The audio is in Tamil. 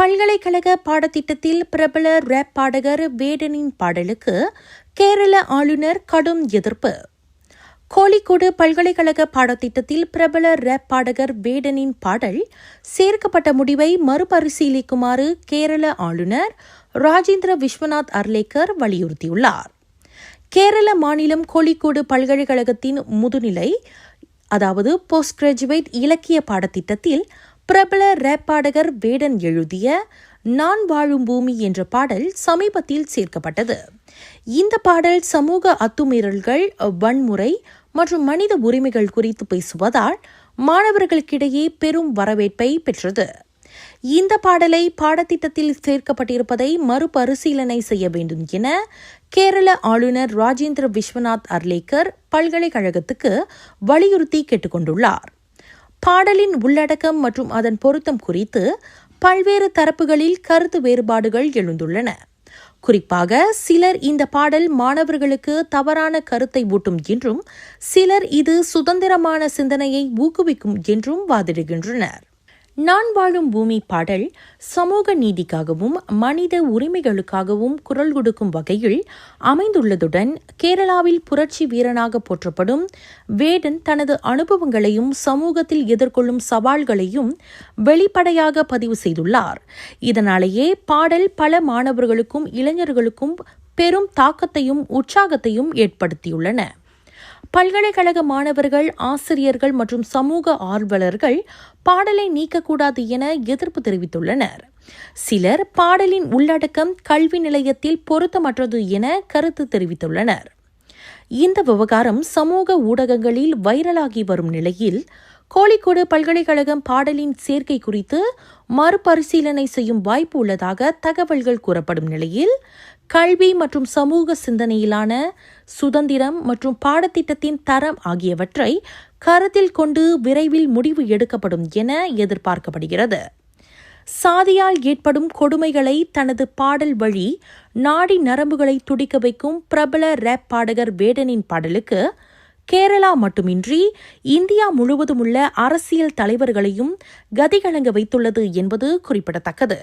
பல்கலைக்கழக பாடத்திட்டத்தில் பிரபல ரேப் பாடகர் வேடனின் பாடலுக்கு கேரள ஆளுநர் கடும் எதிர்ப்பு. கோழிக்கோடு பல்கலைக்கழக பாடத்திட்டத்தில் பிரபல ரேப் பாடகர் வேடனின் பாடல் சேர்க்கப்பட்ட முடிவை மறுபரிசீலிக்குமாறு கேரள ஆளுநர் ராஜேந்திர விஸ்வநாத் அர்லேக்கர் வலியுறுத்தியுள்ளார். கேரள மாநிலம் கோழிக்கோடு பல்கலைக்கழகத்தின் முதுநிலை அதாவது போஸ்ட் கிராஜுவேட் இலக்கிய பாடத்திட்டத்தில் பிரபல ரேப் பாடகர் வேடன் எழுதிய நான் வாழும் பூமி என்ற பாடல் சமீபத்தில் சேர்க்கப்பட்டது. இந்த பாடல் சமூக அத்துமீறல்கள் வன்முறை மற்றும் மனித உரிமைகள் குறித்து பேசுவதால் மாணவர்களுக்கிடையே பெரும் வரவேற்பை பெற்றது. இந்த பாடலை பாடத்திட்டத்தில் சேர்க்கப்பட்டிருப்பதை மறுபரிசீலனை செய்ய வேண்டும் என கேரள ஆளுநர் ராஜேந்திர விஸ்வநாத் அர்லேக்கர் பல்கலைக்கழகத்துக்கு வலியுறுத்தி கேட்டுக்கொண்டுள்ளார். பாடலின் உள்ளடக்கம் மற்றும் அதன் பொருத்தம் குறித்து பல்வேறு தரப்புகளில் கருத்து வேறுபாடுகள் எழுந்துள்ளன. குறிப்பாக சிலர் இந்த பாடல் மாணவர்களுக்கு தவறான கருத்தை ஊட்டும் என்றும் சிலர் இது சுதந்திரமான சிந்தனையை ஊக்குவிக்கும் என்றும் வாதிடுகின்றனர். நான் வாழும் பூமி பாடல் சமூக நீதிக்காகவும் மனித உரிமைகளுக்காகவும் குரல் கொடுக்கும் வகையில் அமைந்துள்ளதுடன் கேரளாவில் புரட்சி வீரனாக போற்றப்படும் வேடன் தனது அனுபவங்களையும் சமூகத்தில் எதிர்கொள்ளும் சவால்களையும் வெளிப்படையாக பதிவு செய்துள்ளார். இதனாலேயே பாடல் பல மாணவர்களுக்கும் இளைஞர்களுக்கும் பெரும் தாக்கத்தையும் உற்சாகத்தையும் ஏற்படுத்தியுள்ளன. பல்கலைக்கழக மாணவர்கள் ஆசிரியர்கள் மற்றும் சமூக ஆர்வலர்கள் பாடலை நீக்கக்கூடாது என எதிர்ப்பு தெரிவித்துள்ளனர். சிலர் பாடலின் உள்ளடக்கம் கல்வி நிலையத்தில் பொருத்தமற்றது என கருத்து தெரிவித்துள்ளனர். இந்த விவகாரம் சமூக ஊடகங்களில் வைரலாகி வரும் நிலையில் கோழிக்கோடு பல்கலைக்கழகம் பாடலின் சேர்க்கை குறித்து மறுபரிசீலனை செய்யும் வாய்ப்பு உள்ளதாக தகவல்கள் கூறப்படும் நிலையில் கல்வி மற்றும் சமூக சிந்தனையிலான சுதந்திரம் மற்றும் பாடத்திட்டத்தின் தரம் ஆகியவற்றை கருத்தில் கொண்டு விரைவில் முடிவு எடுக்கப்படும் என எதிர்பார்க்கப்படுகிறது. சாதியால் ஏற்படும் கொடுமைகளை தனது பாடல் வழி நாடி நரம்புகளை துடிக்க வைக்கும் பிரபல ரேப் பாடகர் வேடனின் பாடலுக்கு கேரளா மட்டுமின்றி இந்தியா முழுவதும் உள்ள அரசியல் தலைவர்களையும் கதிகலங்க வைத்துள்ளது என்பது குறிப்பிடத்தக்கது.